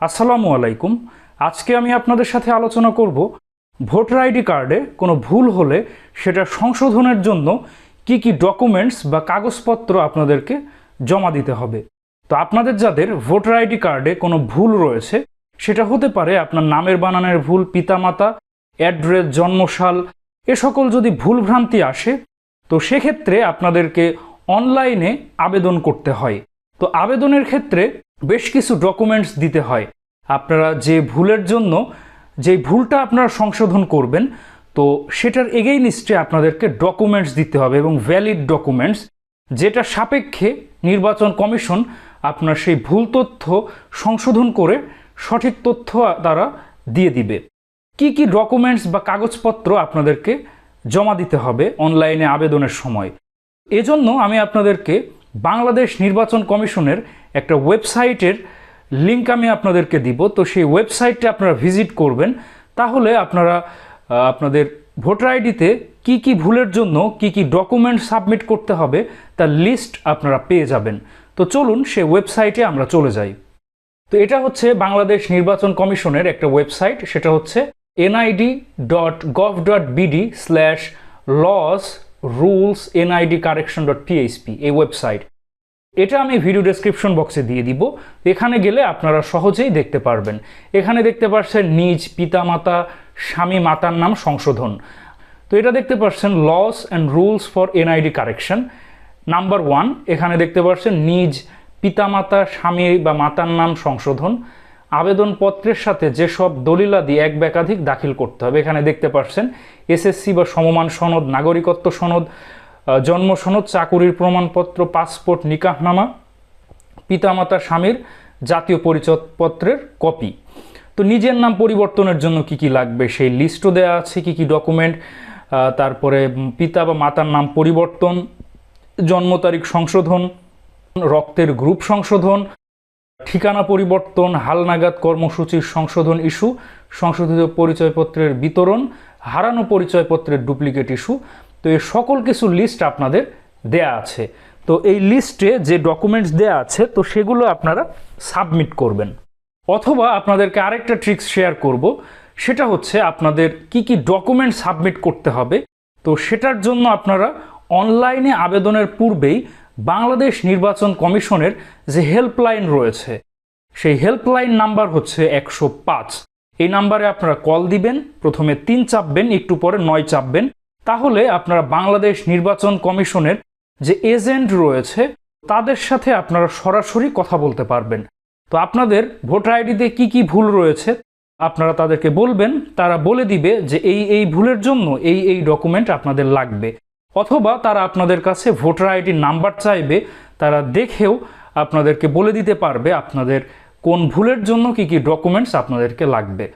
আসসালামু আলাইকুম। আজকে আমি আপনাদের সাথে আলোচনা করব ভোটার আইডি কার্ডে কোনো ভুল হলে সেটা সংশোধনের জন্য কি কি ডকুমেন্টস বা কাগজপত্র আপনাদেরকে জমা দিতে হবে। তো আপনাদের যাদের ভোটার আইডি কার্ডে কোনো ভুল রয়েছে, সেটা হতে পারে আপনার নামের বানানের ভুল, পিতামাতা, অ্যাড্রেস, জন্মসাল, এ সকল যদি ভুলভ্রান্তি আসে, তো সেক্ষেত্রে আপনাদেরকে অনলাইনে আবেদন করতে হয়। তো আবেদনের ক্ষেত্রে বেশ কিছু ডকুমেন্টস দিতে হয়। আপনারা যে ভুলের জন্য, যে ভুলটা আপনারা সংশোধন করবেন, তো সেটার এগেইনিস্টে আপনাদেরকে ডকুমেন্টস দিতে হবে এবং ভ্যালিড ডকুমেন্টস যেটা সাপেক্ষে নির্বাচন কমিশন আপনার সেই ভুল তথ্য সংশোধন করে সঠিক তথ্য তারা দিয়ে দিবে। কি কি ডকুমেন্টস বা কাগজপত্র আপনাদেরকে জমা দিতে হবে অনলাইনে আবেদনের সময়? এজন্য আমি আপনাদেরকে বাংলাদেশ নির্বাচন কমিশনের একটা ওয়েবসাইটের লিঙ্ক আমি আপনাদেরকে দিব। তো সেই ওয়েবসাইটটা আপনারা ভিজিট করবেন। তাহলে আপনারা আপনাদের ভোটার আইডিতে কি কি ভুলের জন্য কি কি ডকুমেন্ট সাবমিট করতে হবে তার লিস্ট আপনারা পেয়ে যাবেন। তো চলুন সেই ওয়েবসাইটে আমরা চলে যাই। তো এটা হচ্ছে বাংলাদেশ নির্বাচন কমিশনের একটা ওয়েবসাইট। সেটা হচ্ছে NID dot gov dot BD slash laws rules NID correction dot PHP এই ওয়েবসাইট। এটা আমি ভিডিও ডেসক্রিপশন বক্সে দিয়ে দিব। এখানে গেলে আপনারা সহজেই দেখতে পারবেন। এখানে দেখতে পাচ্ছেন নিজ পিতামাতা, স্বামী, মাতার নাম সংশোধন। তো এটা দেখতে পাচ্ছেন laws and rules for NID correction number one এখানে দেখতে পাচ্ছেন নিজ পিতামাতা, স্বামী বা মাতার নাম সংশোধন। আবেদনপত্রের সাথে যেসব দলিলাদি এক বা একাধিক দাখিল করতে হবে, এখানে দেখতে পাচ্ছেন এসএসসি বা সমমান সনদ, নাগরিকত্ব সনদ জন্ম সনদ, চাকুরির প্রমাণপত্র, পাসপোর্ট, নিকাহনামা, পিতামাতা, স্বামীর জাতীয় পরিচয়পত্রের কপি। তো নিজের নাম পরিবর্তনের জন্য কি কি লাগবে? সেই লিস্টও দেওয়া আছে, কি কি ডকুমেন্ট তারপরে পিতা বা মাতার নাম পরিবর্তন, জন্ম তারিখ সংশোধন, রক্তের গ্রুপ সংশোধন, ঠিকানা পরিবর্তন, হালনাগাদ কর্মসূচির সংশোধন ইস্যু, সংশোধিত পরিচয়পত্রের বিতরণ, হারানো পরিচয়পত্রের ডুপ্লিকেট ইস্যু তো এই সকল কিছু লিস্ট আপনাদের দেয়া আছে। তো এই লিস্টে যে ডকুমেন্টস দেয়া আছে, তো সেগুলো আপনারা সাবমিট করবেন। অথবা আপনাদেরকে আরেকটা ট্রিক্স শেয়ার করব, সেটা হচ্ছে আপনাদের কি কি ডকুমেন্ট সাবমিট করতে হবে। তো সেটার জন্য আপনারা অনলাইনে আবেদনের পূর্বেই বাংলাদেশ নির্বাচন কমিশনের যে হেল্পলাইন রয়েছে, সেই হেল্পলাইন নাম্বার হচ্ছে একশো পাঁচ। এই নাম্বারে আপনারা কল দিবেন, প্রথমে তিন চাপবেন, একটু পরে নয় চাপবেন। তাহলে আপনারা বাংলাদেশ নির্বাচন কমিশনের যে এজেন্ট রয়েছে, তাদের সাথে আপনারা সরাসরি কথা বলতে পারবেন। তো আপনাদের ভোটার আইডিতে কি কি ভুল রয়েছে, আপনারা তাদেরকে বলবেন, তারা বলে দিবে যে এই এই ভুলের জন্য এই এই ডকুমেন্ট আপনাদের লাগবে। অথবা তারা আপনাদের কাছে ভোটার আইডির নাম্বার চাইবে, তারা দেখেও আপনাদেরকে বলে দিতে পারবে আপনাদের কোন ভুলের জন্য কি কি ডকুমেন্টস আপনাদেরকে লাগবে।